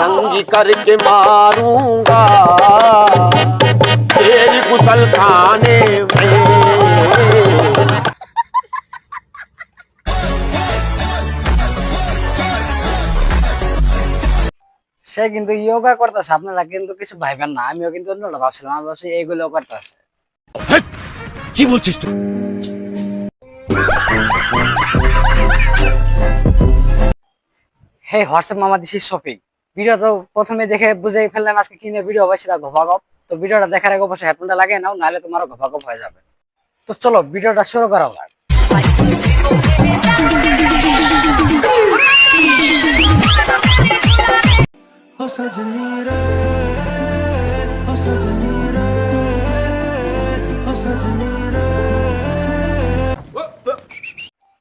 नंगी करके मारूंगा तेरी गुसल खाने में সে কিন্তু ইয়োগা করতেছে আপনারা কিন্তু কিছু ভাইবেন না আমিও কিন্তু অন্যটা ভাবছিলাম আমি ভাবছি এইগুলো করতেছে কি বলছিস তুই হে হোয়াটসঅ্যাপ মামা দিছি শপিং ভিডিও তো প্রথমে দেখে বুঝেই ফেললেন আজকে কিনে ভিডিও হবে, সেটা ঘপাগপ তো ভিডিওটা দেখার আগে অবশ্যই হেডফোনটা লাগিয়ে নাও, নাহলে তোমারও ঘপাগপ হয়ে যাবে। তো চলো, ভিডিওটা শুরু করা যাক।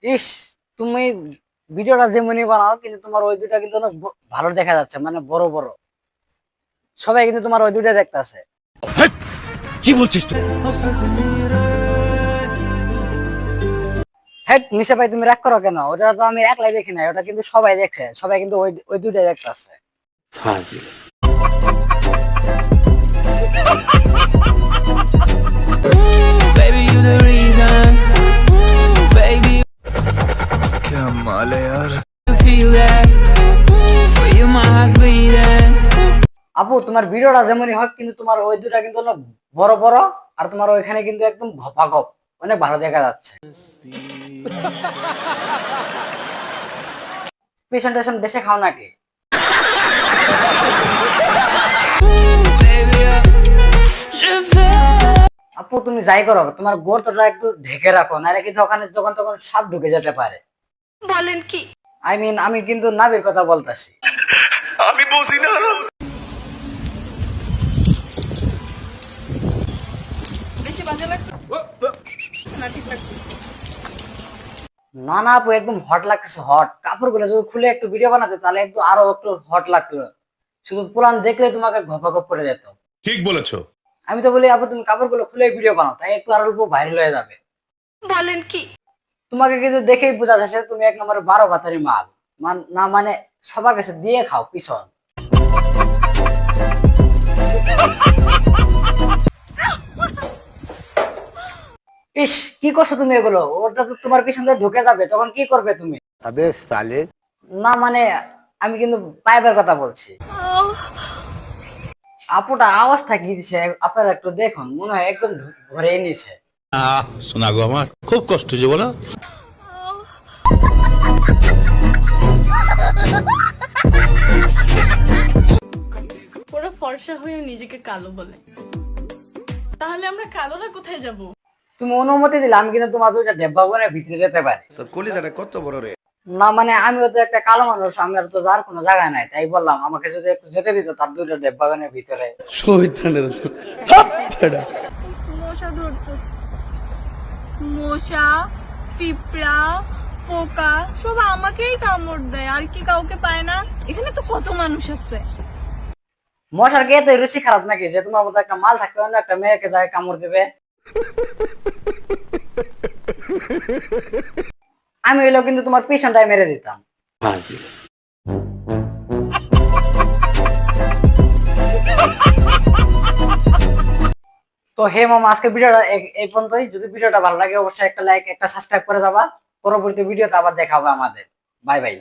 ইস, তুমি ভিডিওটা যেমনই বানাও কিন্তু তোমার ওই দুটা কিন্তু অনেক ভালো দেখা যাচ্ছে মানে বড় বড়। সবাই কিন্তু তোমার ওই দুটা দেখতে আছে কি বলছিস তুই? হ্যাঁ নিশা ভাই তুমি রাগ করো কেন? ওটা তো আমি একলাই দেখি না ওটা কিন্তু সবাই দেখছে সবাই কিন্তু ওই ওই দুটাই দেখতে আছে আপু, তোমার ভিডিওটা যেমনই হোক, কিন্তু তোমার ওই দুটা কিন্তু বড় বড়, আর তোমার ওইখানে কিন্তু একদম ঘপা ঘপ অনেক ভালো দেখা যাচ্ছে। পেছন টেশন বেশি খাও নাকি. আপু, তুমি যাই করো, তোমার গোর্তটা একটু ঢেকে রাখো, নাহলে কিন্তু ওখানে যখন তখন সাপ ঢুকে যেতে পারে। বলেন কি? আই মিন আমি কিন্তু নাবির কথা বলতেছি। বাজে লাগতো না না না আপু একদম হট লাগতেছে হট কাপড়গুলো যদি খুলে একটু ভিডিও বানাতে তাহলে একটু আরও একটু হট লাগতো শুধু পুরান দেখলে তোমাকে ঘপাঘপ করে যেত। ঠিক বলেছ। আমি তো বলি আপু তুমি কাপড়গুলো খুলে ভিডিও বানাও তাই একটু আরও অল্প ভাইরাল হয়ে যাবে। বলেন কি? তোমাকে কিন্তু দেখেই বোঝা যাচ্ছে তুমি এক নম্বরে বারো বাতারি মাল। না মানে সবার কাছে দিয়ে খাও পিছন। ইস কি করছ তুমি এগুলো? ওটা তো তোমার পিছন দিয়ে ঢুকে যাবে তখন কি করবে তুমি? তবে সালে। না মানে আমি কিন্তু পাইপের কথা বলছি। আপুটা আওয়াজটা কি দিছে আপনারা একটু দেখুন মনে হয় একদম ঘরে নিছে। আহ শোনা গো আমার খুব কষ্ট যে বলো। পুরো ফর্সা হয়ে নিজেকে কালো বলে। তাহলে আমরা কালোরা কোথায় যাব? তুমি অনুমতি দিলে আমি কিন্তু তোমার দুইটা ডেব্বা করে ভিতরে যেতে পারি। তোর কলিজাটা কত বড় রে? না মানে আমিও তো একটা কালো মানুষ আমি আর তো যার কোনো জায়গা নাই তাই বললাম আমাকে যদি একটু যেতে দিত তার দুইটা ডেব্বাগানের ভিতরে। মশা ধরতো মশা পিঁপড়া পোকা সব আমাকেই কামড় দেয় আর কি কাউকে পায় না। এখানে তো কত মানুষ আছে। মশার কে তো রুচি খারাপ নাকি? যে তোমার মতো একটা মাল থাকতে অন্য একটা মেয়েকে যায় কামড় দিবে। আমি হইলেও কিন্তু তোমার পিছনটাই মেরে দিতাম। তো হে মামা আজকে ভিডিওটা এই- পর্যন্তই। যদি ভিডিওটা ভালো লাগে, অবশ্যই একটা লাইক একটা সাবস্ক্রাইব করে যাবা। পরবর্তী ভিডিওতে আবার দেখা হবে আমাদের। Bye bye